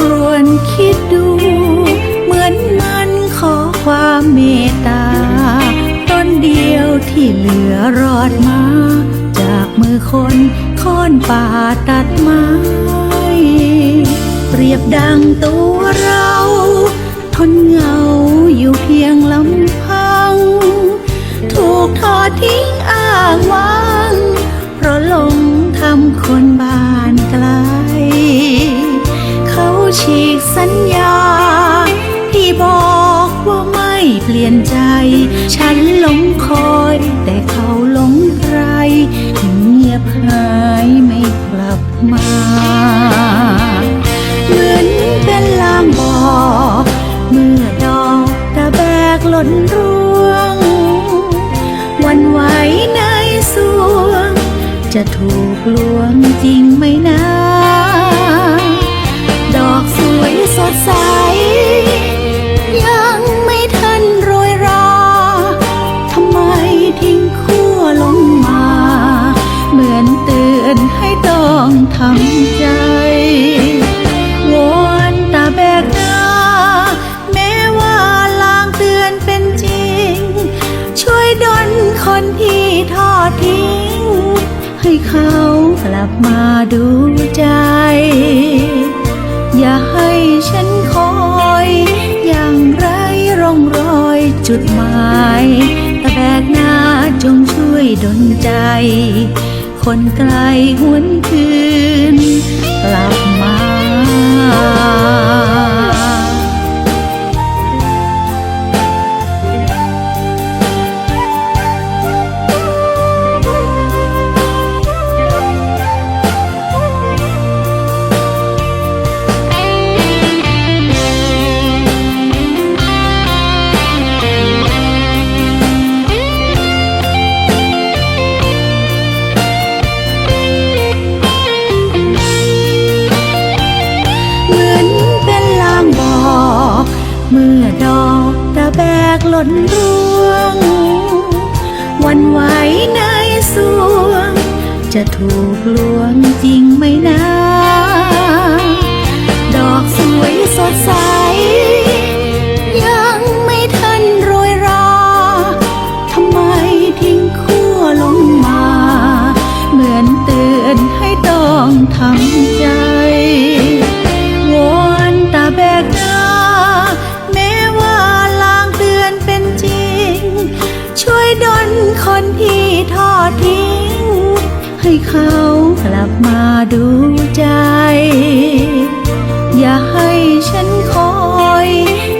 รครวนคิดดู เหมือนมันขอความเมตตา ต้นเดียวที่เหลือรอดมา จากมือคนค้อนป่าตัดไม้ เปรียบดังตัวเรา ฉีกสัญญา ที่บอกว่าไม่เปลี่ยนใจ ฉันหลงคอย แต่เขาหลงใครเงียบหายไม่กลับมา เหมือนเป็นลางบอกเมื่อดอกตะแบกหล่นร่วง วันไหวในสวง จะถูกลวงจริงไหมนะ นที่ทอดทิ้ง ให้เขากลับมาดูใจ อย่าให้ฉันคอย อย่างไรร่องรอยจุดหมายตะแบกหน้าจงช่วยดลใจ คนไกลหวนคืน กลับมา เมื่อดอกตะแบกหล่นร่วง วันไหวในสวง จะถูกลวงจริงไหมนะ นที่ทอดทิ้ง ให้เขากลับมาดูใจ อย่าให้ฉันคอย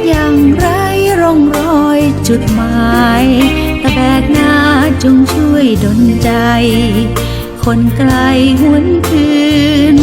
อย่างไรร่องรอยจุดหมายตะแบกหน้าจงช่วยดลใจ คนไกลหวนคืน